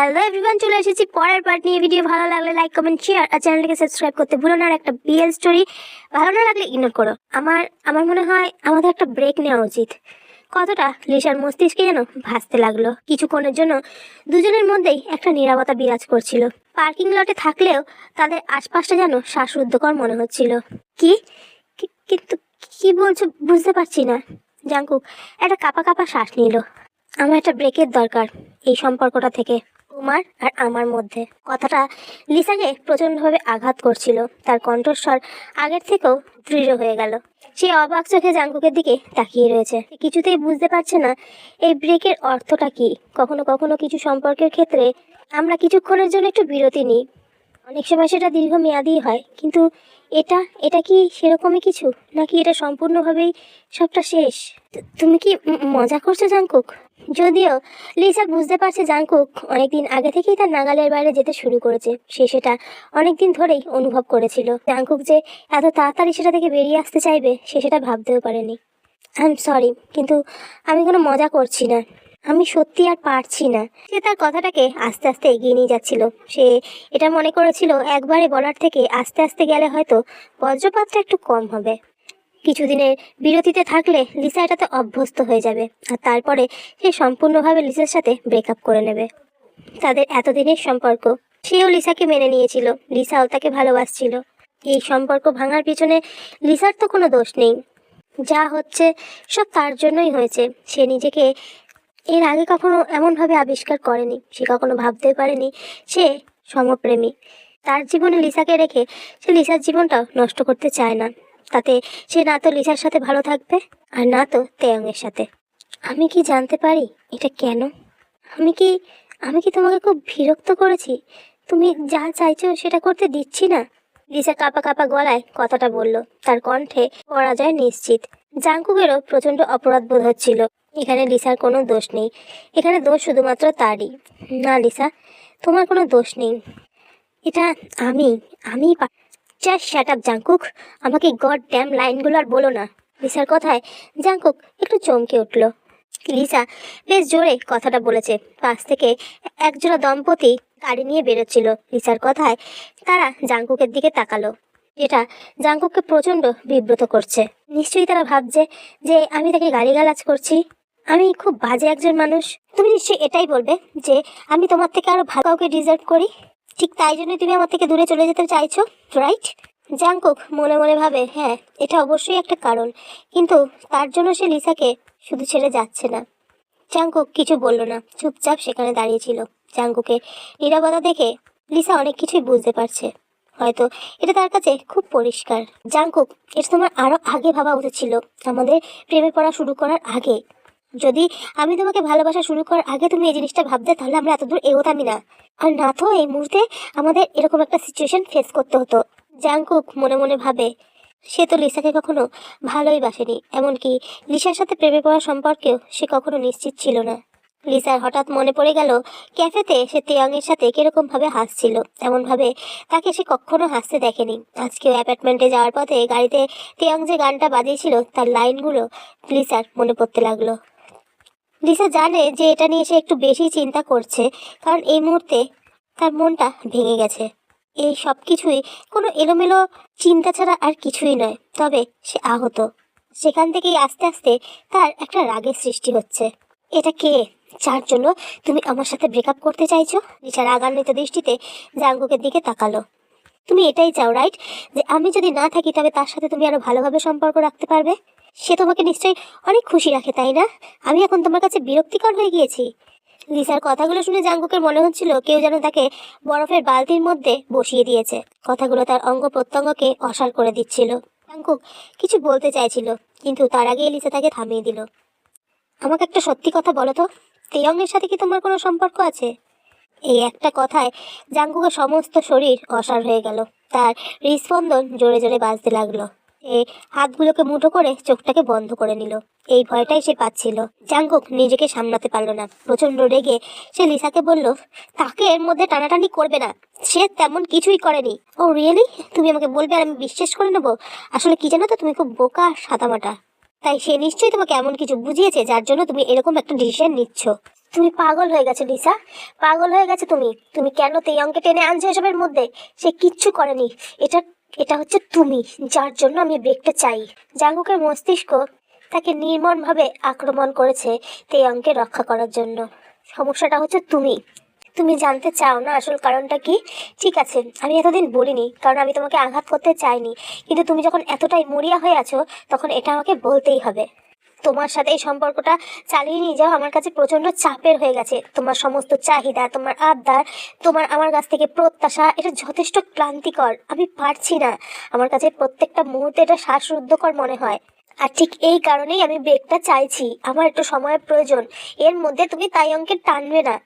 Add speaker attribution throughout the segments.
Speaker 1: Hello everyone চলে এসেছি পরের পার্ট নিয়ে। ভিডিও ভালো লাগলে লাইক কমেন্ট শেয়ার আর চ্যানেলটিকে সাবস্ক্রাইব করতে ভুলো না আর একটা বিএল স্টোরি ভালো না লাগলে ইগনোর করো। আমার আমার মনে হয় আমাদের একটা ব্রেক নেওয়া উচিত। কতটা? লিসার মস্তিষ্কে যেন ভাসতে লাগল। কিছুক্ষণের জন্য দুজনের মধ্যেই একটা নীরবতা বিরাজ করছিল। পার্কিং লটে থাকলেও তাদের আশপাশটা যেন শ্বাসরুদ্ধকর মনে হচ্ছিল। কি- কিন্তু কি বলছো বুঝতে পারছি না। জাঙ্কুক, একটা কাপা কাপা শ্বাস নিল। আমার একটা ব্রেকের দরকার এই সম্পর্কটা থেকে। তোমার আর আমার মধ্যে। কথাটা লিসাকে প্রচণ্ডভাবে আঘাত করছিল। তার কণ্ঠস্বর আগের থেকেও দৃঢ় হয়ে গেল। সে অবাক চোখে জাঙ্কুকের দিকে তাকিয়ে রয়েছে। কিছুতেই বুঝতে পারছে না, এই ব্রেকের অর্থটা কি? কখনো কখনো কিছু সম্পর্কের ক্ষেত্রে আমরা কিছুক্ষণের জন্য একটু বিরতি নিই। অনেক সময় সেটা দীর্ঘমেয়াদী হয়, কিন্তু এটা এটা কি সেরকমই কিছু? নাকি এটা সম্পূর্ণভাবেই সবটা শেষ? তুমি কি মজা করছ জাঙ্কুক? যদিও লিসা বুঝতে পারছে জাঙ্কুক অনেকদিন আগে থেকেই তার নাগালের বাইরে যেতে শুরু করেছে। সে সেটা অনেকদিন ধরেই অনুভব করেছিল। জাঙ্কুক যে এত তাড়াতাড়ি সেটা থেকে বেরিয়ে আসতে চাইবে, সে সেটা ভাবতেও পারেনি। আই এম সরি কিন্তু আমি কোনো মজা করছি না। আমি সত্যি আর পারছি না। সে তার কথাটাকে আস্তে আস্তে এগিয়ে নিয়ে যাচ্ছিল। সে এটা মনে করেছিল, একবারে বলার থেকে আস্তে আস্তে গেলে হয়তো বজ্রপাতটা একটু কম হবে। কিছুদিনের বিরতিতে থাকলে লিসা এটাতে অভ্যস্ত হয়ে যাবে আর তারপরে সে সম্পূর্ণভাবে লিসার সাথে ব্রেকআপ করে নেবে। তাদের এতদিনের সম্পর্ক, সেও লিসাকে মেনে নিয়েছিল, লিসাও তাকে ভালোবাসছিল। এই সম্পর্ক ভাঙার পিছনে লিসার তো কোনো দোষ নেই। যা হচ্ছে, সব তার জন্যই হয়েছে। সে নিজেকে এর আগে কখনো এমনভাবে আবিষ্কার করেনি, সে কখনো ভাবতে পারেনি সে সমপ্রেমী। তার জীবনে লিসাকে রেখে সে লিসার জীবনটাও নষ্ট করতে চায় না। তাতে সে না তো লিসার সাথে ভালো থাকবে আর না তো তেয়ংয়ের সাথে। আমি কি জানতে পারি এটা কেন? আমি কি আমি কি তোমাকে খুব বিরক্ত করেছি? তুমি যা চাইছো সেটা করতে দিচ্ছি না। লিসা কাপা কাপা গলায় কথাটা বলল। তার কণ্ঠে পরাজয় নিশ্চিত। জাঙ্কুকেরও প্রচণ্ড অপরাধ বোধ হচ্ছিল। এখানে লিসার কোনো দোষ নেই। এখানে দোষ শুধুমাত্র তারই। না, লিসা, তোমার কোনো দোষ নেই। এটা আমি আমি জাস্ট শ্যাট আপ জাঙ্কুক আমাকে গড ড্যাম লাইনগুলো আর বলো না। লিসার কথায় জাঙ্কুক একটু চমকে উঠল। লিসা বেশ জোরে কথাটা বলেছে। পাশ থেকে একজোড়া দম্পতি গাড়ি নিয়ে বেরোচ্ছিল। লিসার কথায় তারা জাঙ্কুকের দিকে তাকালো। এটা জাঙ্কুককে প্রচণ্ড বিব্রত করছে। নিশ্চয়ই তারা ভাবছে যে আমি তাকে গালিগালাজ করছি। আমি খুব বাজে একজন মানুষ। তুমি নিশ্চয়ই এটাই বলবে যে আমি তোমার থেকে আরও ভালো কাউকে ডিজার্ভ করি? ঠিক তাই জন্য তুমি আমার থেকে দূরে চলে যেতে চাইছো রাইট জাঙ্কুক মনে মনে ভাবে হ্যাঁ এটা অবশ্যই একটা কারণ। কিন্তু তার জন্য সে লিসাকে শুধু ছেড়ে যাচ্ছে না। জাঙ্কুক কিছু বলল না, চুপচাপ সেখানে দাঁড়িয়েছিল জাঙ্কুকে নিরাপদা দেখে লিসা অনেক কিছুই বুঝতে পারছে। হয়তো এটা তার কাছে খুব পরিষ্কার। জাংকুক, এটা তোমার আরও আগে ভাবা উচিত ছিল। আমাদের প্রেমে পড়া শুরু করার আগে। যদি আমি তোমাকে ভালোবাসা শুরু করার আগে তুমি এই জিনিসটা ভাবতে, তাহলে আমরা এতদূর এগোতামই না। আর না তো, এই মুহূর্তে আমাদের এরকম একটা সিচুয়েশন ফেস করতে হতো। জাংকুক মনে মনে ভাবে, সে তো লিসাকে কখনো ভালোই বাসেনি, এমনকি লিসার সাথে প্রেমে পড়ার সম্পর্কেও সে কখনো নিশ্চিত ছিল না। লিসার হঠাৎ মনে পড়ে গেল, ক্যাফেতে সে তেয়ংয়ের সাথে কীরকম ভাবে হাসছিল। এমন ভাবে তাকে সে কখনো হাসতে দেখেনি। আজকেও অ্যাপার্টমেন্টে যাওয়ার পথে গাড়িতে তেয়াং যে গানটা বাজিয়েছিল, তার লাইনগুলো লিসার মনে পড়তে লাগল। লিসা জানে যে এটা নিয়ে সে একটু বেশি চিন্তা করছে, কারণ এই মুহূর্তে তার মনটা ভেঙে গেছে। এই সব কিছুই কোনো এলোমেলো চিন্তা ছাড়া আর কিছুই নয়, তবে সে আহত। সেখান থেকেই আস্তে আস্তে তার একটা রাগের সৃষ্টি হচ্ছে। এটা কে? যার জন্য তুমি আমার সাথে ব্রেকআপ করতে চাইছো? লিসা রাগান্বিত দৃষ্টিতে জাঙ্গুকের দিকে তাকালো। তুমি এটাই চাও রাইট যে আমি যদি না থাকি, তবে তার সাথে তুমি আরও ভালোভাবে সম্পর্ক রাখতে পারবে? সে তোমাকে নিশ্চয়ই অনেক খুশি রাখে, তাই না? আমি এখন তোমার কাছে বিরক্তিকর হয়ে গিয়েছি। লিসার কথাগুলো শুনে জাঙ্গুকের মনে হচ্ছিল কেউ যেন তাকে বরফের বালতির মধ্যে বসিয়ে দিয়েছে। কথাগুলো তার অঙ্গ প্রত্যঙ্গকে অসাড় করে দিচ্ছিল। জাঙ্কুক কিছু বলতে চাইছিল, কিন্তু তার আগে লিসা তাকে থামিয়ে দিল। আমাকে একটা সত্যি কথা বলো তো তেয়ংয়ের সাথে কি তোমার কোনো সম্পর্ক আছে? এই একটা কথায় জাঙ্কুকের সমস্ত শরীর অসাড় হয়ে গেল। তার হৃদস্পন্দন জোরে জোরে বাজতে লাগল। সে হাতগুলোকে মুঠো করে চোখটাকে বন্ধ করে নিল। এই ভয়টাই সে পাচ্ছিল। জাঙ্কুক নিজেকে সামলাতে পারল না। প্রচণ্ড রেগে সে লিসাকে বলল, তাকে এর মধ্যে টানাটানি করবে না। সে তেমন কিছুই করেনি। ও, রিয়েলি? তুমি আমাকে বলবে আর আমি বিশ্বাস করে নেব? আসলে কি জানো তো, তুমি খুব বোকা সাদামাটা। তাই সে নিশ্চয়ই তোমাকে এমন কিছু বুঝিয়েছে যার জন্য তুমি এরকম একটা ডিসিশন নিচ্ছ। তুমি পাগল হয়ে গেছো, লিসা। পাগল হয়ে গেছো তুমি। তুমি কেন তেয়ংকে টেনে আনছো এসবের মধ্যে? সে কিচ্ছু করেনি। এটা এটা হচ্ছে তুমি, যার জন্য আমি ব্রেকটা চাই। জাঙ্গুকের মস্তিষ্ক তাকে নির্মমভাবে আক্রমণ করেছে তেয়ংকে রক্ষা করার জন্য। সমস্যাটা হচ্ছে তুমি। তুমি জানতে চাও না আসল কারণটা কি? ঠিক আছে, আমি এতদিন বলিনি, কারণ আমি তোমাকে আঘাত করতে চাইনি। কিন্তু তুমি যখন এতটাই মরিয়া হয়ে আছো, তখন এটা আমাকে বলতেই হবে। তোমার সাথে এই সম্পর্কটা চালিয়ে নিয়ে যাও। আমার কাছে প্রচণ্ড চাপের হয়ে গেছে। তোমার সমস্ত চাহিদা, তোমার আবদার, তোমার আমার কাছ থেকে প্রত্যাশা, এটা যথেষ্ট ক্লান্তিকর। আমি পারছি না। আমার কাছে প্রত্যেকটা মুহূর্তে এটা শ্বাসরুদ্ধকর মনে হয়। আর ঠিক এই কারণেই আমি ব্রেকটা চাইছি। আমার একটু সময়ের প্রয়োজন। এর মধ্যে তুমি তাইয়ংকে টানবে না।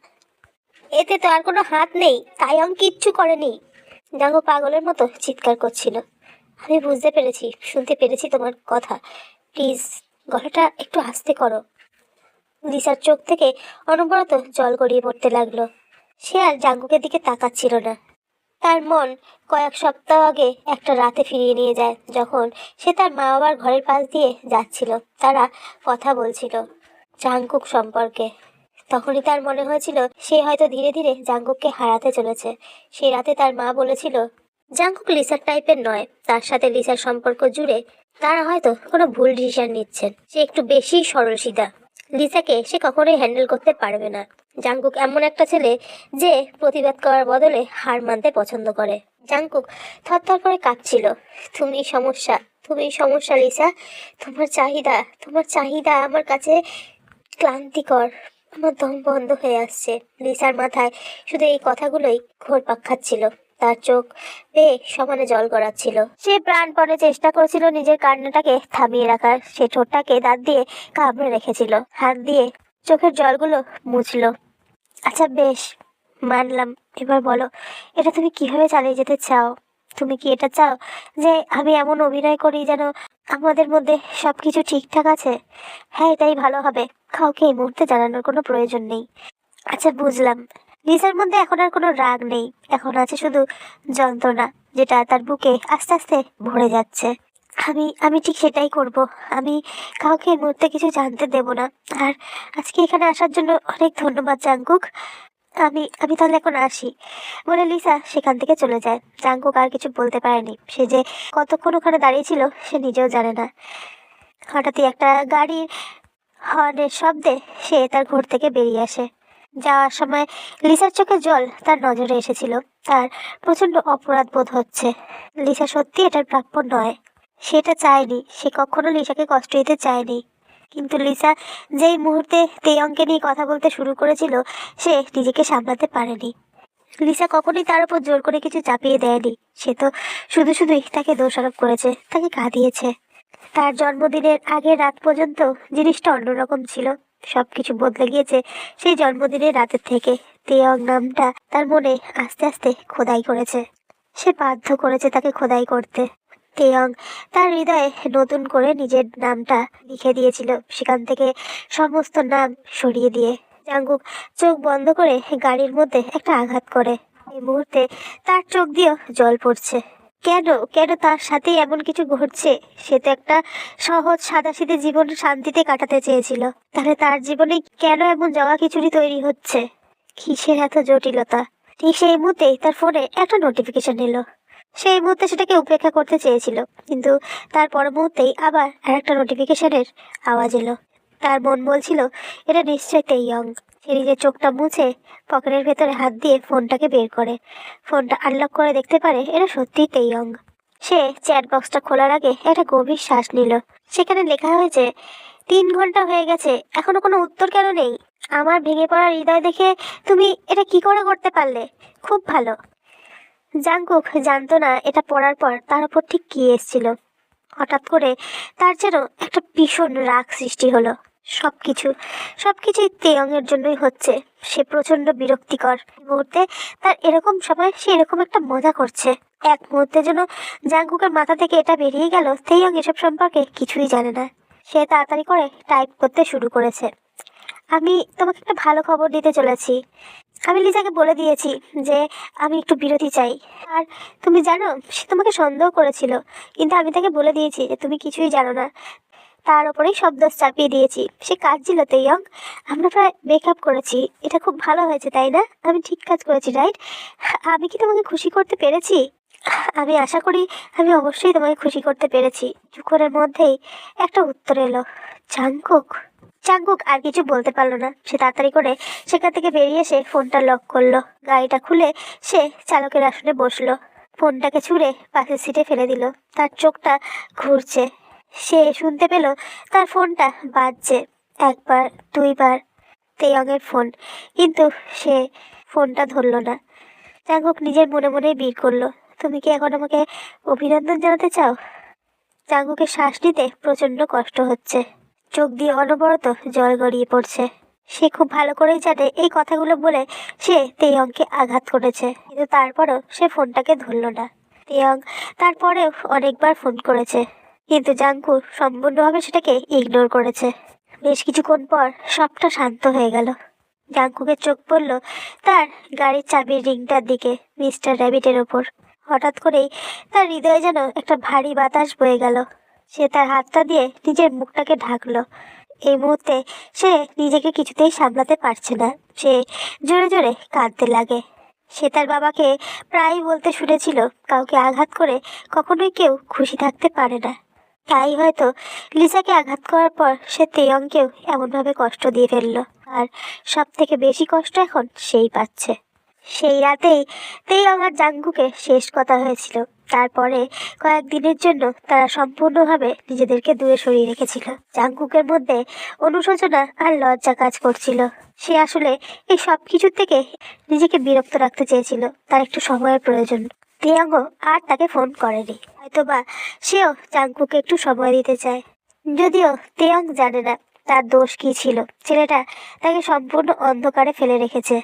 Speaker 1: এতে তো আর কোনো হাত নেই। তাই অঙ্ক কিচ্ছু করেনি। জাঙ্গো পাগলের মতো চিৎকার করছিল। আমি বুঝতে পেরেছি, শুনতে পেরেছি তোমার কথা। প্লিজ গলাটা একটু আস্তে করো। লিসার চোখ থেকে অনবরত জল গড়িয়ে পড়তে লাগল। সে আর জাঙ্গুকের দিকে তাকাচ্ছিল না। তার মন কয়েক সপ্তাহ আগে একটা রাতে ফিরিয়ে নিয়ে যায়, যখন সে তার মা বাবার ঘরের পাশ দিয়ে যাচ্ছিল। তারা কথা বলছিল জাঙ্কুক সম্পর্কে। তখনই তার মনে হয়েছিল, সে হয়তো ধীরে ধীরে জাঙ্গুককে হারাতে চলেছে। সেই রাতে তার মা বলেছিল জাঙ্কুক লিসার টাইপের নয়। তার সাথে লিসার সম্পর্ক জুড়ে তারা হয়তো কোনো ভুল ডিসিশন নিচ্ছেন। সে একটু বেশি সরল সিধা। লিসাকে সে কখনোই হ্যান্ডেল করতে পারবে না। জাঙ্কুক এমন একটা ছেলে যে প্রতিবাদ করার বদলে হার মানতে পছন্দ করে। জাঙ্কুক থরথর করে কাঁপছিল। তুমি সমস্যা তুমি সমস্যা, লিসা। তোমার চাহিদা তোমার চাহিদা আমার কাছে ক্লান্তিকর। আমার দম বন্ধ হয়ে আসছে। লিসার মাথায় শুধু এই কথাগুলোই ঘোর পাক খাচ্ছিল। তার চোখ পেয়ে সমানে জল গড়াচ্ছিল। সে প্রাণপণে চেষ্টা করেছিল নিজের কান্নাটাকে থামিয়ে রাখার। সে ঠোঁটটাকে দাঁত দিয়ে কামড়ে রেখেছিল। হাত দিয়ে চোখের জলগুলো মুছল। আচ্ছা বেশ, মানলাম। এবার বলো, এটা তুমি কীভাবে চালিয়ে যেতে চাও? তুমি কি এটা চাও যে আমি এমন অভিনয় করি যেন আমাদের মধ্যে সব কিছু ঠিকঠাক আছে? হ্যাঁ এটাই ভালো হবে। কাউকে এই মুহূর্তে জানানোর কোনো প্রয়োজন নেই। আচ্ছা বুঝলাম। লিসার মধ্যে এখন আর কোনো রাগ নেই। এখন আছে শুধু যন্ত্রণা, যেটা তার বুকে আস্তে আস্তে ভরে যাচ্ছে। আমি আমি ঠিক সেটাই করব। আমি কাউকে এই মুহূর্তে কিছু জানতে দেব না। আর আজকে এখানে আসার জন্য অনেক ধন্যবাদ, জাঙ্কুক। আমি আমি তাহলে এখন আসি। বলে লিসা সেখান থেকে চলে যায়। জাঙ্কুক আর কিছু বলতে পারেনি। সে যে কতক্ষণ ওখানে দাঁড়িয়েছিল সে নিজেও জানে না। হঠাৎই একটা গাড়ির হর্নের শব্দে সে তার ঘর থেকে বেরিয়ে আসে। যাওয়ার সময় লিসার চোখে জল তার নজরে এসেছিল। তার প্রচণ্ড অপরাধ বোধ হচ্ছে। লিসা সত্যি এটার প্রাপ্য নয়। সেটা চায়নি। সে কখনো লিসাকে কষ্ট দিতে চায়নি। কিন্তু লিসা যেই মুহূর্তে তেয়ংকে নিয়ে কথা বলতে শুরু করেছিল, সে নিজেকে সামলাতে পারেনি। লিসা কখনোই তার উপর জোর করে কিছু চাপিয়ে দেয়নি। সে তো শুধু শুধুই তাকে দোষারোপ করেছে, তাকে কাঁদিয়েছে। তার জন্মদিনের আগের রাত পর্যন্ত জিনিসটা অন্যরকম ছিল। সব কিছু বদলে গিয়েছে সেই জন্মদিনের রাতের থেকে। তেয়ং নামটা তার মনে আস্তে আস্তে খোদাই করেছে। সে বাধ্য করেছে তাকে খোদাই করতে। তেয়ং তার হৃদয়ে নতুন করে নিজের নামটা লিখে দিয়েছিল সেখান থেকে সমস্ত নাম সরিয়ে দিয়ে। জাঙ্গুক চোখ বন্ধ করে গাড়ির মধ্যে একটা আঘাত করে। এই মুহূর্তে তার চোখ দিয়েও জল পড়ছে। কেন? কেন তার সাথে এমন কিছু ঘটছে? সে তো একটা সহজ, সাদাসিধে জীবন শান্তিতে কাটাতে চেয়েছিল। তাহলে তার জীবনে কেন এমন জগা খিচুড়ি তৈরি হচ্ছে? কিসের এত জটিলতা? ঠিক সেই মুহূর্তেই তার ফোনে একটা নোটিফিকেশন এলো। সেই মুহূর্তে সেটাকে উপেক্ষা করতে চেয়েছিল, কিন্তু তার পর মুহূর্তেই আবার আর একটা নোটিফিকেশনের আওয়াজ এলো। তার মন বলছিল, এটা নিশ্চয়ই তেইয়ং। নিজের চোখটা মুছে পকেটের ভেতরে হাত দিয়ে ফোনটাকে বের করে। ফোনটা আনলক করে দেখতে পারে এটা সত্যিই তেইয়ং সে চ্যাট বক্সটা খোলার আগে একটা গভীর শ্বাস নিল। সেখানে লেখা হয়েছে, তিন ঘণ্টা হয়ে গেছে, এখনও কোনো উত্তর কেন নেই? আমার ভেঙে পড়া হৃদয় দেখে তুমি এটা কি করে করতে পারলে? খুব ভালো। জাঙ্কুক জানতো না এটা পড়ার পর তার উপর ঠিক কি এসেছিল। হঠাৎ করে তার যেন একটা ভীষণ রাগ সৃষ্টি হলো। সব কিছু সব কিছুই তেয়ংয়ের জন্যই হচ্ছে। সে প্রচণ্ড বিরক্তিকর। মুহূর্তে তার এরকম সময়, সে এরকম একটা মজা করছে। এক মুহূর্তে যেন জাঙ্কুকের মাথা থেকে এটা বেরিয়ে গেল, তেয়ং এসব সম্পর্কে কিছুই জানে না। সে তাড়াতাড়ি করে টাইপ করতে শুরু করেছে। আমি তোমাকে একটা ভালো খবর দিতে চলেছি। আমি লিজাকে বলে দিয়েছি যে আমি একটু বিরতি চাই। আর তুমি জানো, সে তোমাকে সন্দেহ করেছিল, কিন্তু আমি তাকে বলে দিয়েছি যে তুমি কিছুই জানো না। তার ওপরেই সব দোষ চাপিয়ে দিয়েছি। সে কাঁদছিল তো, ইয়ং। আমরা প্রায় ব্রেকআপ করেছি। এটা খুব ভালো হয়েছে, তাই না? আমি ঠিক কাজ করেছি রাইট আমি কি তোমাকে খুশি করতে পেরেছি? আমি আশা করি আমি অবশ্যই তোমাকে খুশি করতে পেরেছি। কিছুক্ষণের মধ্যেই একটা উত্তর এলো চাঙ্কুক চাঙ্কুক আর কিছু বলতে পারল না। সে তাড়াতাড়ি করে সেখান থেকে বেরিয়ে এসে ফোনটা লক করল। গাড়িটা খুলে সে চালকের আসনে বসল। ফোনটাকে ছুঁড়ে পাশের সিটে ফেলে দিল। তার চোখটা ঘুরছে। সে শুনতে পেল তার ফোনটা বাজছে একবার, দুইবার, তেয়ংয়ের ফোন। কিন্তু সে ফোনটা ধরলো না। চাঙ্কুক নিজের মনে মনে বীর করল। তুমি কি এখন আমাকে অভিনন্দন জানাতে চাও? চাঙ্গুকে শ্বাস নিতে প্রচণ্ড কষ্ট হচ্ছে। চোখ দিয়ে অনবরত জল গড়িয়ে পড়ছে। সে খুব ভালো করেই জানে এই কথাগুলো বলে সে তেয়ংকে আঘাত করেছে। কিন্তু তারপরও সে ফোনটাকে ধরল না। তেয়ং তারপরেও অনেকবার ফোন করেছে। কিন্তু জাঙ্কু সম্পূর্ণভাবে সেটাকে ইগনোর করেছে। বেশ কিছুক্ষণ পর সবটা শান্ত হয়ে গেল। জাঙ্কুকের চোখ পড়ল তার গাড়ির চাবির রিংটার দিকে, মিস্টার র্যাবিটের ওপর। হঠাৎ করেই তার হৃদয়ে যেন একটা ভারী বাতাস বয়ে গেল। সে তার হাতটা দিয়ে নিজের মুখটাকে ঢাকলো। এই মুহূর্তে সে নিজেকে কিছুতেই সামলাতে পারছে না। সে জোরে জোরে কাঁদতে লাগে। সে তার বাবাকে প্রায়ই বলতে শুনেছিল, কাউকে আঘাত করে কখনোই কেউ খুশি থাকতে পারে না। তাই হয়তো লিসাকে আঘাত করার পর সে তেয়ংকেও এমনভাবে কষ্ট দিয়ে ফেলল। আর সব থেকে বেশি কষ্ট এখন সেই পাচ্ছে। সেই রাতেই তেয়ং আর জাঙ্গুকে শেষ কথা হয়েছিল। তারপরে কয়েকদিনের জন্য তারা সম্পূর্ণভাবে নিজেদেরকে দূরে সরিয়ে রেখেছিল। জাঙ্কুকের মধ্যে অনুশোচনা আর লজ্জা কাজ করছিল। সে আসলে এই সব কিছুর থেকে নিজেকে বিরক্ত রাখতে চেয়েছিল। তার একটু সময়ের প্রয়োজন। তিয়াঙ্গ আর তাকে ফোন করেনি। হয়তোবা সেও জাঙ্কুকে একটু সময় দিতে চায়। যদিও তেয়ং জানে না তার দোষ কি ছিল। ছেলেটা তাকে সম্পূর্ণ অন্ধকারে ফেলে রেখেছে।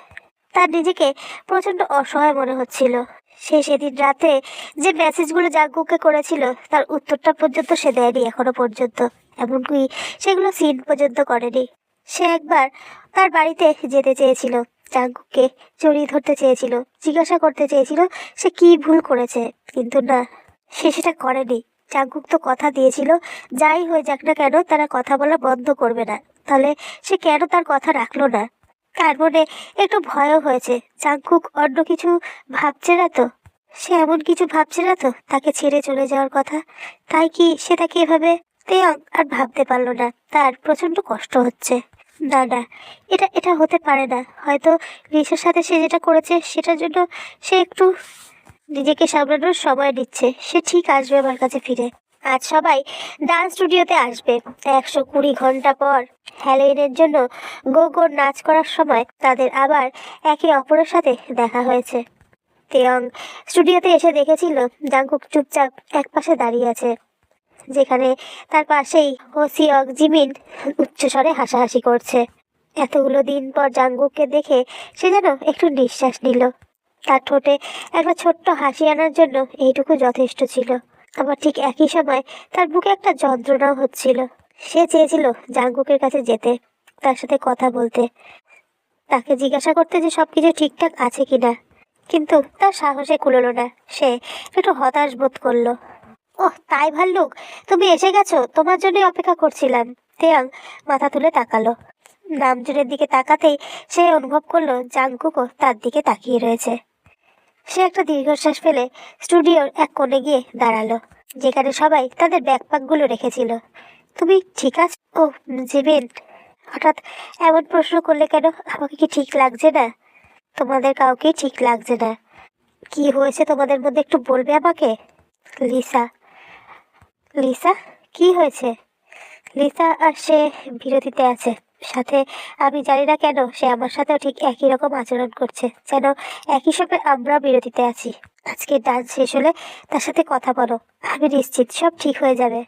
Speaker 1: তার নিজেকে প্রচণ্ড অসহায় মনে হচ্ছিল। সে সেদিন রাতে যে মেসেজগুলো জাগ্গুকে করেছিল, তার উত্তরটা পর্যন্ত সে দেয়নি এখনও পর্যন্ত। এমনকি সেগুলো সিন পর্যন্ত করেনি। সে একবার তার বাড়িতে যেতে চেয়েছিল। জাঙ্কুককে জড়িয়ে ধরতে চেয়েছিল, জিজ্ঞাসা করতে চেয়েছিল সে কি ভুল করেছে। কিন্তু না, সে সেটা করেনি। জাঙ্কুক তো কথা দিয়েছিল, যাই হয়ে যাক না কেন তারা কথা বলা বন্ধ করবে না। তাহলে সে কেন তার কথা রাখল না? তার মনে একটু ভয়ও হয়েছে। চাঙ্কুক অন্য কিছু ভাবছে না তো? সে এমন কিছু ভাবছে না তো? তাকে ছেড়ে চলে যাওয়ার কথা? তাই কি সে তাকে এভাবে তেয়ং আর ভাবতে পারল না? তার প্রচণ্ড কষ্ট হচ্ছে। না না এটা এটা হতে পারে না। হয়তো রিসার সাথে সে যেটা করেছে, সেটার জন্য সে একটু নিজেকে সামলানোর সময় দিচ্ছে সে ঠিক আসবে আমার কাছে ফিরে। আজ সবাই ডান্স স্টুডিওতে আসবে। একশো কুড়ি ঘণ্টা পর হ্যালোইনের জন্য গো গো নাচ করার সময় তাদের আবার একে অপরের সাথে দেখা হয়েছে। তেয়ং স্টুডিওতে এসে দেখেছিল, জাংকুক চুপচাপ এক পাশে দাঁড়িয়ে আছে। যেখানে তার পাশেই হোসিয়ক জিমিন উচ্চস্বরে হাসাহাসি করছে। এতগুলো দিন পর জাঙ্গুককে দেখে সে যেন একটু নিঃশ্বাস নিল। তার ঠোঁটে একটা ছোট্ট হাসি আনার জন্য এইটুকু যথেষ্ট ছিল। আবার ঠিক একই সময় তার বুকে একটা যন্ত্রণাও হচ্ছিল। সে চেয়েছিল জাঙ্গুকের কাছে যেতে, তার সাথে কথা বলতে। তাকে জিজ্ঞাসা করতে যে সব কিছু ঠিকঠাক আছে কিনা। কিন্তু তার সাহসে কুলোলো না। সে একটু হতাশ বোধ করল। ওহ, তাই ভাল্লুক। তুমি এসে গেছো? তোমার জন্যই অপেক্ষা করছিলাম। তেয়াং মাথা তুলে তাকালো। নামজুনের দিকে তাকাতেই সে অনুভব করল জাংকুকও তার দিকে তাকিয়ে রয়েছে। সে একটা দীর্ঘশ্বাস ফেলে স্টুডিওর এক কোণে গিয়ে দাঁড়াল, যেখানে সবাই তাদের ব্যাকপ্যাকগুলো রেখেছিল। তুমি ঠিক আছো ও জিবিন, হঠাৎ এমন প্রশ্ন করলে কেন? আমাকে কি ঠিক লাগছে না? তোমাদের কাউকে ঠিক লাগছে না। কি হয়েছে তোমাদের মধ্যে একটু বলবে আমাকে? লিসা লিসা, কি হয়েছে? লিসা আর সে বিরতিতে আছে। সাথে আমি জানি না কেন, সে আমার সাথেও ঠিক একই রকম আচরণ করছে, যেন একই সঙ্গে আমরা বিরতিতে আছি। আজকে ডান্স শেষ হলে তার সাথে কথা বলো, আমি নিশ্চিত সব ঠিক হয়ে যাবে।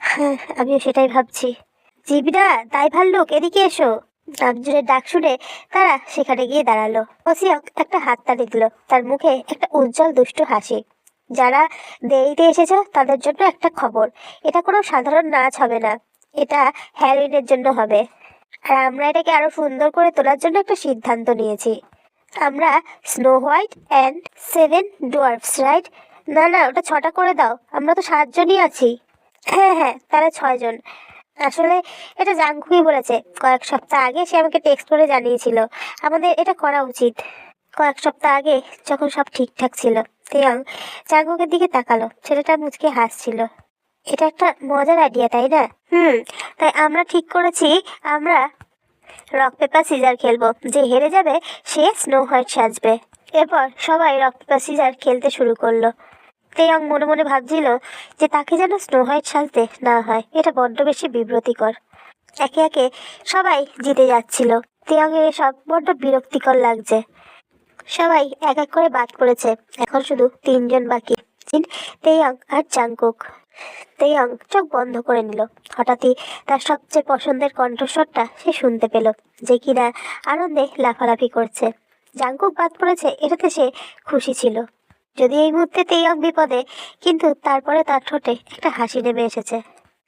Speaker 1: হ্যাঁ আমিও সেটাই ভাবছি। জিবিনা তাই ভাল্লুক এদিকে এসো। নামজুরের ডাক শুনে তারা সেখানে গিয়ে দাঁড়াল। ওসিয়ক একটা হাততালি দিল, তার মুখে একটা উজ্জ্বল দুষ্টু হাসি। যারা দেরিতে এসেছ, তাদের জন্য একটা খবর। এটা কোনো সাধারণ নাচ হবে না। এটা হ্যালোইনের জন্য হবে। আর আমরা এটাকে আরও সুন্দর করে তোলার জন্য একটা সিদ্ধান্ত নিয়েছি। আমরা Snow White and Seven Dwarfs right না না, ওটা ছটা করে দাও। আমরা তো সাতজনই আছি। হ্যাঁ হ্যাঁ তারা ছয়জন। আসলে এটা জাঙ্কুই বলেছে। কয়েক সপ্তাহ আগে সে আমাকে টেক্সট করে জানিয়েছিল। আমাদের এটা করা উচিত। কয়েক সপ্তাহ আগে যখন সব ঠিকঠাক ছিল। তেয়ং জাঙ্কুকের দিকে তাকালো। ছেলেটা মুচকে হাসছিল। এটা একটা মজার আইডিয়া তাই না? হুম, তাই আমরা ঠিক করেছি, আমরা রক পেপার সিজার খেলব। যে হেরে যাবে, সে স্নো হোয়াইট সাজবে। এরপর সবাই রক পেপার সিজার খেলতে শুরু করল। তেয়ং মনে মনে ভাবছিল যে তাকে যেন স্নো হোয়াইট সাজতে না হয়। এটা বড্ড বেশি বিব্রতিকর। একে একে সবাই জিতে যাচ্ছিল। তেয়ংয়ের এসব বড্ড বিরক্তিকর লাগছে। সবাই এক এক করে বাদ পড়েছে। এখন শুধু তিনজন বাকি, জিন, তেয়ং আর চাংকুক। তেয়ং চোখ বন্ধ করে নিল। হঠাৎই তার সবচেয়ে পছন্দের কণ্ঠস্বরটা সে শুনতে পেল, যে কিনা আনন্দে লাফালাফি করছে। জাংকুক বাদ পড়েছে, এটাতে সে খুশি ছিল। যদি এই মুহূর্তে তেয়ং বিপদে, কিন্তু তারপরে তার ঠোঁটে একটা হাসি নেমে এসেছে।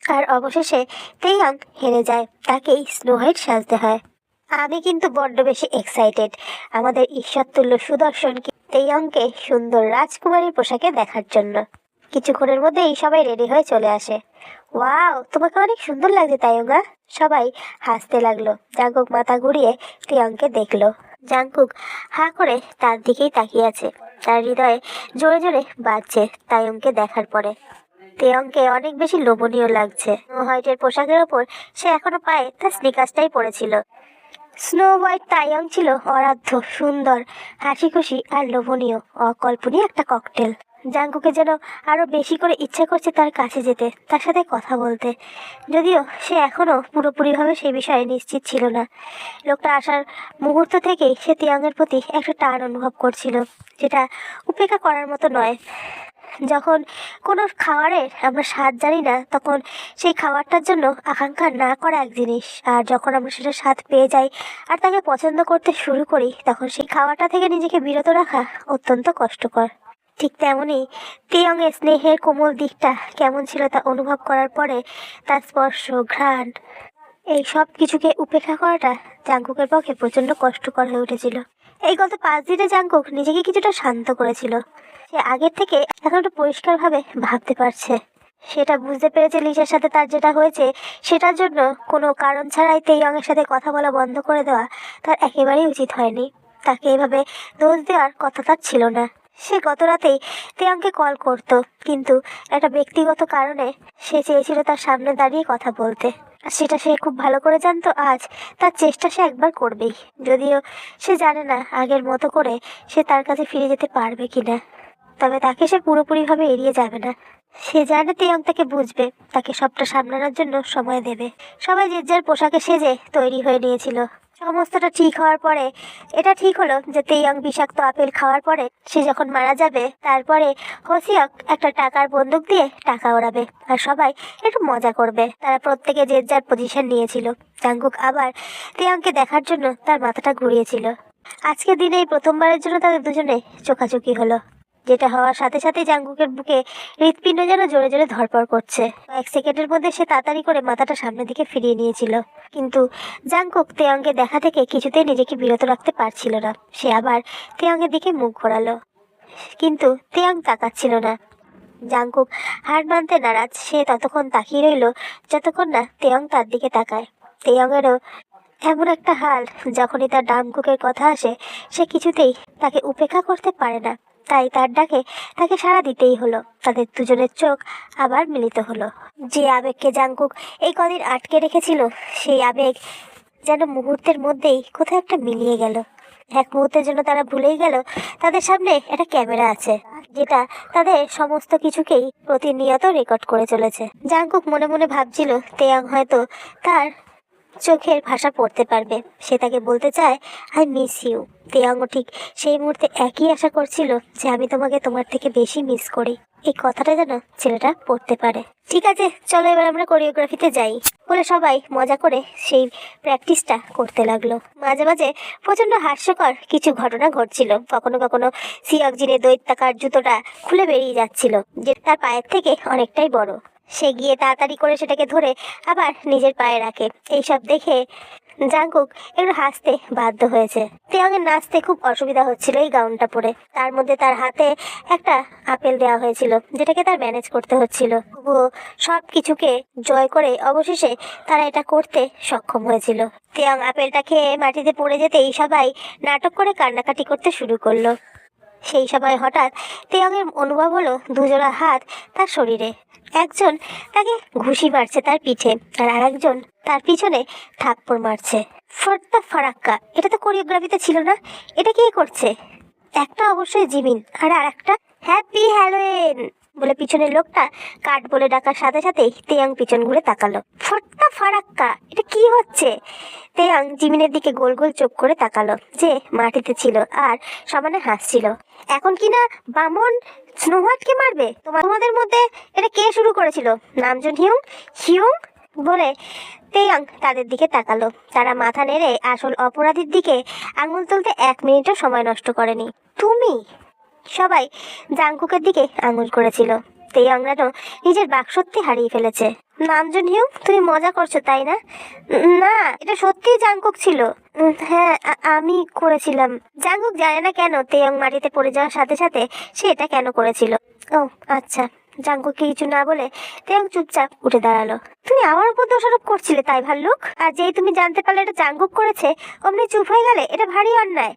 Speaker 1: আর অবশেষে তেয়ং হেরে যায়, তাকেই স্নো হোয়াইট সাজতে হয়। আমি কিন্তু বড্ড বেশি এক্সাইটেড আমাদের ঈশ্বরতুল্য সুদর্শন তেয়ংকে সুন্দর রাজকুমারীর পোশাকে দেখার জন্য। কিছুক্ষণের মধ্যেই সবাই রেডি হয়ে চলে আসে। ওয়াও, তোমাকে অনেক সুন্দর লাগছে তাইঙ্গা সবাই হাসতে লাগল। জাঙ্কুক মাথা ঘুরিয়ে তেয়ংকে দেখল। জাঙ্কুক হা করে তার দিকেই তাকিয়ে আছে। তার হৃদয়ে জোরে জোরে বাজছে তায়ংকে দেখার পরে। তেয়ংকে অনেক বেশি লোভনীয় লাগছে। হোয়াইটের পোশাকের ওপর সে এখনও পায়ে তার স্নিকার্সটাই পরেছিল। স্নো হোয়াইট তাইয়ং ছিল অরাধ্য সুন্দর হাসি খুশি আর লোভনীয় অকল্পনীয় একটা ককটেল জাঙ্কুকে যেন আরও বেশি করে ইচ্ছে করছে তার কাছে যেতে, তার সাথে কথা বলতে। যদিও সে এখনও পুরোপুরিভাবে সে বিষয়ে নিশ্চিত ছিল না। লোকটা আসার মুহূর্ত থেকেই সে তিয়াংয়ের প্রতি একটা টান অনুভব করছিল, যেটা উপেক্ষা করার মতো নয়। যখন কোনো খাবারের আমরা স্বাদ জানি না, তখন সেই খাবারটার জন্য আকাঙ্ক্ষা না করা এক জিনিস। আর যখন আমরা সেটা স্বাদ পেয়ে যাই আর তাকে পছন্দ করতে শুরু করি, তখন সেই খাবারটা থেকে নিজেকে বিরত রাখা অত্যন্ত কষ্টকর। ঠিক তেমনই তেয়ংয়ের স্নেহের কোমল দিকটা কেমন ছিল তা অনুভব করার পরে তার স্পর্শ, ঘ্রাণ, এই সব কিছুকে উপেক্ষা করাটা জাঙ্কুকের পক্ষে প্রচণ্ড কষ্টকর হয়ে উঠেছিল। এই গত পাঁচ দিনে জাঙ্কুক নিজেকে কিছুটা শান্ত করেছিল। সে আগের থেকে এখন একটু পরিষ্কারভাবে ভাবতে পারছে। সেটা বুঝতে পেরেছে লিসার সাথে তার যেটা হয়েছে, সেটার জন্য কোনো কারণ ছাড়াই তেইয়ংয়ের সাথে কথা বলা বন্ধ করে দেওয়া তার একেবারেই উচিত হয়নি। তাকে এভাবে দোষ দেওয়ার কথা তার ছিল না। সে গত রাতেই তেয়ংকে কল করত, কিন্তু একটা ব্যক্তিগত কারণে সে চেয়েছিল তার সামনে দাঁড়িয়ে কথা বলতে। সেটা সে খুব ভালো করে জানতো, আজ তার চেষ্টা সে একবার করবেই। যদিও সে জানে না আগের মতো করে সে তার কাছে ফিরে যেতে পারবে কিনা। তবে তাকে সে পুরোপুরিভাবে এড়িয়ে যাবে না। সে জানে তেয়ং তাকে বুঝবে, তাকে সবটা সামলানোর জন্য সময় দেবে। সবাই যে যার পোশাকে সেজে তৈরি হয়ে নিয়েছিল। সমস্তটা ঠিক হওয়ার পরে, এটা ঠিক হলো যে তেয়ং বিষাক্ত আপেল খাওয়ার পরে সে যখন মারা যাবে, তারপরে হোসিয়ক একটা টাকার বন্দুক দিয়ে টাকা ওড়াবে আর সবাই একটু মজা করবে। তারা প্রত্যেকে যে যার পজিশন নিয়েছিল। জাঙ্গুক আবার তেয়ংকে দেখার জন্য তার মাথাটা ঘুরিয়েছিল। আজকের দিনে এই প্রথমবারের জন্য তাদের দুজনে চোখাচোখি হলো। যেটা হওয়ার সাথে সাথে জাঙ্গুকের বুকে হৃৎপিণ্ড যেন জোরে জোরে ধরপড় করছে। এক সেকেন্ডের মধ্যে সে তাড়াতাড়ি করে মাথাটা সামনের দিকে ফিরিয়ে নিয়েছিল। কিন্তু জাঙ্কুক তেয়ংকে দেখা থেকে কিছুতেই নিজেকে বিরত রাখতে পারছিল না। সে আবার তেয়ংয়ের দিকে মুখ ঘোরালো। কিন্তু তেয়ং তাকাচ্ছিল না। জাঙ্কুক হার মানতে নারাজ, সে ততক্ষণ তাকিয়ে রইল, যতক্ষণ না তেয়ং তার দিকে তাকায়। তেয়ংয়েরও এমন একটা হাল, যখনই তার ডামকুকের কথা আসে, সে কিছুতেই তাকে উপেক্ষা করতে পারে না। তাই তার ডাকে তাকে সাড়া দিতেই হলো। তাদের দুজনের চোখ আবার মিলিত হলো। যে আবেগকে জাঙ্কুক এই কদিন আটকে রেখেছিল, সেই আবেগ যেন মুহূর্তের মধ্যেই কোথাও একটা মিলিয়ে গেল। এক মুহূর্তের জন্য তারা ভুলেই গেল, তাদের সামনে একটা ক্যামেরা আছে, যেটা তাদের সমস্ত কিছুকেই প্রতিনিয়ত রেকর্ড করে চলেছে। জাঙ্কুক মনে মনে ভাবছিল, তেয়াং হয়তো তার চোখের ভাষা পড়তে পারবে। সে তাকে বলতে চায় আই মিস ইউ তেয়াঙ্গও ঠিক সেই মুহূর্তে একই আশা করছিল যে আমি তোমাকে তোমার থেকে বেশি মিস করি। এই কথাটা যেন ছেলেটা পড়তে পারে। ঠিক আছে, চলো এবার আমরা কোরিওগ্রাফিতে যাই। বলে সবাই মজা করে সেই প্র্যাকটিসটা করতে লাগল। মাঝে মাঝে প্রচণ্ড হাস্যকর কিছু ঘটনা ঘটছিল। কখনো কখনো সিয়কজিনের দৈত্যাকার জুতোটা খুলে বেরিয়ে যাচ্ছিল, যে তার পায়ের থেকে অনেকটাই বড়। সে গিয়ে তাড়াতাড়ি করে সেটাকে ধরে আবার নিজের পায়ে রাখে। এইসব দেখে জাঙ্কুক একটু হাসতে বাধ্য হয়েছে। তেয়ংয়ের নাচতে খুব অসুবিধা হচ্ছিল এই গাউনটা পরে। তার মধ্যে তার হাতে একটা আপেল দেওয়া হয়েছিল, যেটাকে তার ম্যানেজ করতে হচ্ছিল। তবুও সব কিছুকে জয় করে অবশেষে তারা এটা করতে সক্ষম হয়েছিল। তেয়ং আপেলটা খেয়ে মাটিতে পড়ে যেতেই সবাই নাটক করে কান্নাকাটি করতে শুরু করল। সেই সময় হঠাৎ তেয়ংয়ের অনুভব হলো দুজোড়া হাত তার শরীরে। একজন তাকে ঘুষি মারছে তার পিঠে আর আরেকজন তার পিছনে থাপ্পড় মারছে। ফট্টা ফারাক্কা, এটা তো কোরিওগ্রাফিতে ছিল না, এটা কে করছে? একটা অবশ্যই জিমিন আর আর একটা হ্যাপি হ্যালোয়েন বলে পিছনের লোকটা কাঠ বলে ডাকার সাথে সাথেই তেয়াং পিছন ঘুরে তাকালো। ফট্টা ফারাক্কা এটা কি হচ্ছে? তেয়াং জিমিনের দিকে গোল গোল চোখ করে তাকালো, যে মাটিতে ছিল আর সমানে হাসছিল। এখন কি না বামন স্নো হোয়াইটকে মারবে তোমাদের মধ্যে এটা কে শুরু করেছিল? নামজন হিউং? হিউং? বলে তেয়াং তাদের দিকে তাকালো। তারা মাথা নেড়ে আসল অপরাধীর দিকে আঙুল তুলতে এক মিনিটও সময় নষ্ট করেনি। তুমি সবাই জাংকুকের দিকে আঙুল করেছিল। তেয়াংরানো নিজের বাকশক্তি হারিয়ে ফেলেছে। নামজন হিউ, তুমি মজা করছ, তাই না? না, এটা সত্যিই জাংকুক ছিল। হ্যাঁ আমি করেছিলাম। জাংকুক জানে না কেন তেয়ং মাটিতে পড়ে যাওয়ার সাথে সাথে সে এটা কেন করেছিল। ও আচ্ছা। জাঙ্কুকে কিছু না বলে তেয়ং চুপচাপ উঠে দাঁড়াল। তুমি আমার উপর দোষারোপ করছিলে, তাই ভাল্লুক। আর যেই তুমি জানতে পারলে এটা জাঙ্কুক করেছে, অমনি চুপ হয়ে গেলে এটা ভারী অন্যায়।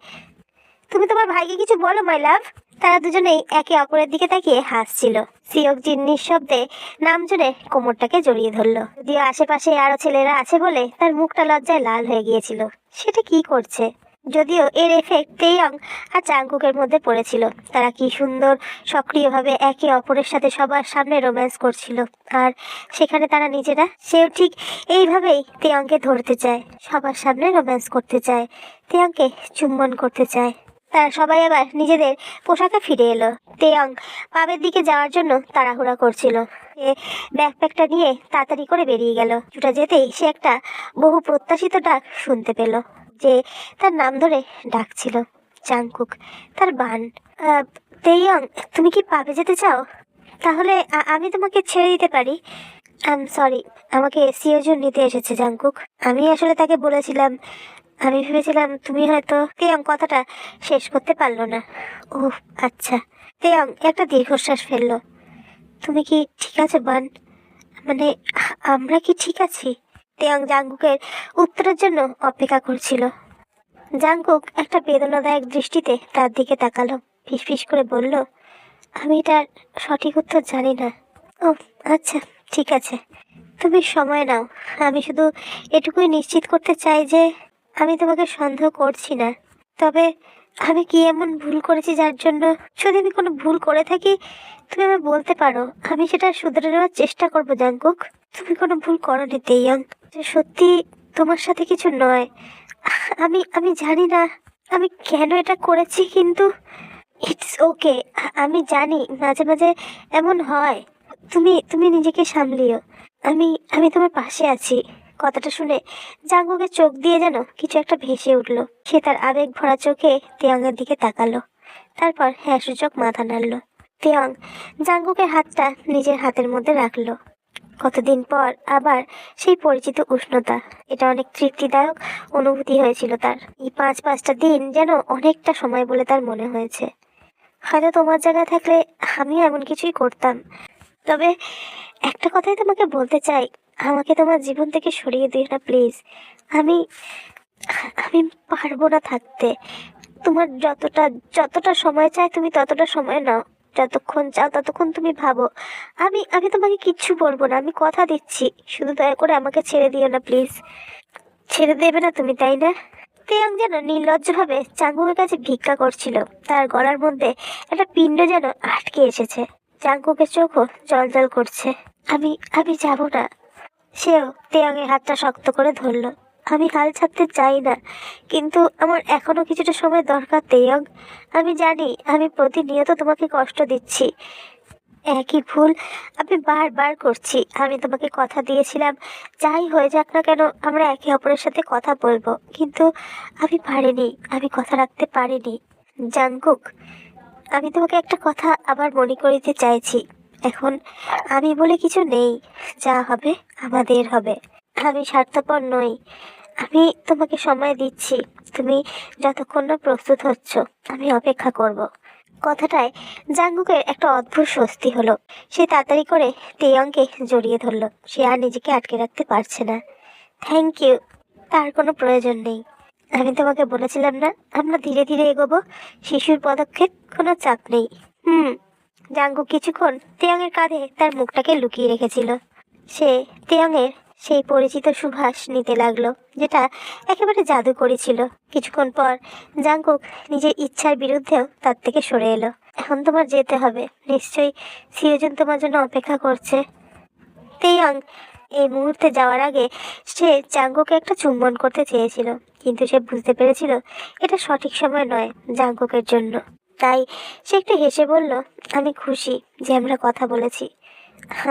Speaker 1: তুমি তোমার ভাইকে কিছু বলো, মাই লাভ। তারা দুজনেই একে অপরের দিকে তাকিয়ে হাসছিল। সিয়ক জিন নিঃশব্দে নাম জুড়ে কোমরটাকে জড়িয়ে ধরলো। যদিও আশেপাশে আরও ছেলেরা আছে বলে তার মুখটা লজ্জায় লাল হয়ে গিয়েছিল। সেটা কি করছে? যদিও এর এফেক্ট তেয়ং আর চাঙ্কুকের মধ্যে পড়েছিল। তারা কি সুন্দর, সক্রিয়ভাবে একে অপরের সাথে সবার সামনে রোম্যান্স করছিল। আর সেখানে তারা নিজেরা, সেও ঠিক এইভাবেই তেয়ংকে ধরতে চায়, সবার সামনে রোম্যান্স করতে চায়, তেয়ংকে চুম্বন করতে চায়। তারা সবাই আবার নিজেদের পোশাকে ফিরে এলো। তেয়ং পাবের দিকে যাওয়ার জন্য তাড়াহুড়া করছিল। সে ব্যাকপ্যাকটা নিয়ে তাড়াতাড়ি করে বেরিয়ে গেল। ছুটে যেতেই সে একটা বহু প্রত্যাশিত ডাক শুনতে পেল, যে তার নাম ধরে ডাকছিল চাংকুক তার বান। তেয়ং, তুমি কি পাবে যেতে চাও? তাহলে আমি তোমাকে ছেড়ে দিতে পারি। আম সরি আমাকে এসিওর জন্য নিতে এসেছে, জাংকুক। আমি আসলে তাকে বলেছিলাম আমি ভেবেছিলাম তুমি হয়তো তেয়ং কথাটা শেষ করতে পারল না। ও আচ্ছা। তেয়ং একটা দীর্ঘশ্বাস ফেলল। তুমি কি ঠিক আছে, বান? মানে আমরা কি ঠিক আছি? তেয়ং জাঙ্গুকের উত্তরের জন্য অপেক্ষা করছিল। জাঙ্গুক একটা বেদনাদায়ক দৃষ্টিতে তার দিকে তাকালো, ফিসফিস করে বলল, আমি এটার সঠিক উত্তর জানি না। ও আচ্ছা ঠিক আছে। তুমি সময় নাও। আমি শুধু এটুকুই নিশ্চিত করতে চাই যে আমি তোমাকে সন্দেহ করছি না। তবে আমি কি এমন ভুল করেছি যার জন্য যদি আমি কোনো ভুল করে থাকি, তুমি আমায় বলতে পারো। আমি সেটা শুধরে নেওয়ার চেষ্টা করব, জাঙ্কুক। তুমি কোনো ভুল করনি তেইয়ং সত্যি তোমার সাথে কিছু নয়। আমি আমি জানি না আমি কেন এটা করেছি, কিন্তু ইটস ওকে আমি জানি মাঝে মাঝে এমন হয়। তুমি তুমি নিজেকে সামলিও। আমি আমি তোমার পাশে আছি। কথাটা শুনে জাঙ্গুকে চোখ দিয়ে যেন কিছু একটা ভেসে উঠল। সে তার আবেগ ভরা চোখে তেয়ংয়ের দিকে তাকালো। তারপর হ্যাঁ সূচক মাথা নাড়ল। তেয়ং জাঙ্গুকের হাতটা নিজের হাতের মধ্যে রাখল। কতদিন পর আবার সেই পরিচিত উষ্ণতা। এটা অনেক তৃপ্তিদায়ক অনুভূতি হয়েছিল তার। এই পাঁচ পাঁচটা দিন যেন অনেকটা সময় বলে তার মনে হয়েছে। হয়তো তোমার জায়গায় থাকলে আমিও এমন কিছুই করতাম। তবে একটা কথাই তোমাকে বলতে চাই, আমাকে তোমার জীবন থেকে সরিয়ে দিও না প্লিজ আমি আমি পারব না থাকতে। তোমার যতটা যতটা সময় চাই তুমি ততটা সময় নাও। যতক্ষণ চাও ততক্ষণ তুমি ভাবো। আমি আমি তোমাকে কিচ্ছু বলব না, আমি কথা দিচ্ছি। শুধু দয়া করে আমাকে ছেড়ে দিও না প্লিজ ছেড়ে দেবে না তুমি, তাই না? তেয়ং যেন নির্লজ্জভাবে চাঙ্গুকের কাছে ভিক্ষা করছিল। তার গলার মধ্যে একটা পিণ্ড যেন আটকে এসেছে। চাঙ্গুকের চোখও জল করছে। আমি আমি যাব না। সেও তেয়ংয়ের হাতটা শক্ত করে ধরলো। আমি হাল ছাড়তে চাই না, কিন্তু আমার এখনও কিছুটা সময় দরকার, তেয়ং। আমি জানি আমি প্রতিনিয়ত তোমাকে কষ্ট দিচ্ছি। একই ভুল আমি বারবার করছি। আমি তোমাকে কথা দিয়েছিলাম, যাই হয়ে যাক না কেন আমরা একে অপরের সাথে কথা বলব। কিন্তু আমি পারিনি, আমি কথা রাখতে পারিনি। জাঙ্কুক আমি তোমাকে একটা কথা আবার মনে করিতে চাইছি। এখন আমি বলে কিছু নেই। যা হবে আমাদের হবে। আমি স্বার্থপর নই। আমি তোমাকে সময় দিচ্ছি। তুমি যতক্ষণ না প্রস্তুত হচ্ছ, আমি অপেক্ষা করব। কথাটায় জাঙ্গুকের একটা অদ্ভুত স্বস্তি হলো। সে তাড়াতাড়ি করে তেয়ংকে জড়িয়ে ধরলো। সে আর নিজেকে আটকে রাখতে পারছে না। থ্যাংক ইউ তার কোনো প্রয়োজন নেই। আমি তোমাকে বলেছিলাম না, আমরা ধীরে ধীরে এগোবো। শিশুর পদক্ষেপ কোনো চাপ নেই। হুম, জাঙ্গু কিছুক্ষণ তেয়ংয়ের কাঁধে তার মুখটাকে লুকিয়ে রেখেছিল। সে তেয়ংয়ের সেই পরিচিত সুভাষ নিতে লাগল, যেটা একেবারে জাদু করেছিল। কিছুক্ষণ পর জাঙ্কুক নিজের ইচ্ছার বিরুদ্ধেও তার থেকে সরে এলো। এখন তোমার যেতে হবে। নিশ্চয়ই সিওজন তোমার জন্য অপেক্ষা করছে। তেয়ং এই মুহূর্তে যাওয়ার আগে সে জাঙ্গুকে একটা চুম্বন করতে চেয়েছিল, কিন্তু সে বুঝতে পেরেছিল এটা সঠিক সময় নয় জাঙ্গুকের জন্য। তাই সে একটু হেসে বলল, আমি খুশি যে আমরা কথা বলেছি।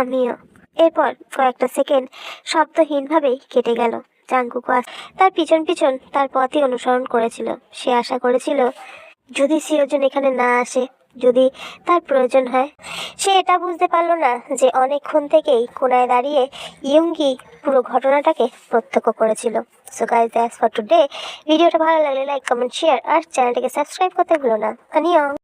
Speaker 1: আমিও। এরপর কয়েকটা সেকেন্ড শব্দহীনভাবেই কেটে গেল। জাঙ্কুক তার পিছন পিছন তার পথই অনুসরণ করেছিল। সে আশা করেছিল, যদি সিওজন এখানে না আসে যদি তার প্রয়োজন হয়। সে এটা বুঝতে পারল না যে অনেকক্ষণ থেকেই কোনায় দাঁড়িয়ে ইয়ুঙ্গি পুরো ঘটনাটাকে প্রত্যক্ষ করেছিল। So guys that's for today ভিডিওটা ভালো লাগলে লাইক কমেন্ট শেয়ার আর চ্যানেলটাকে সাবস্ক্রাইব করতে ভুলো না। আনিয়ং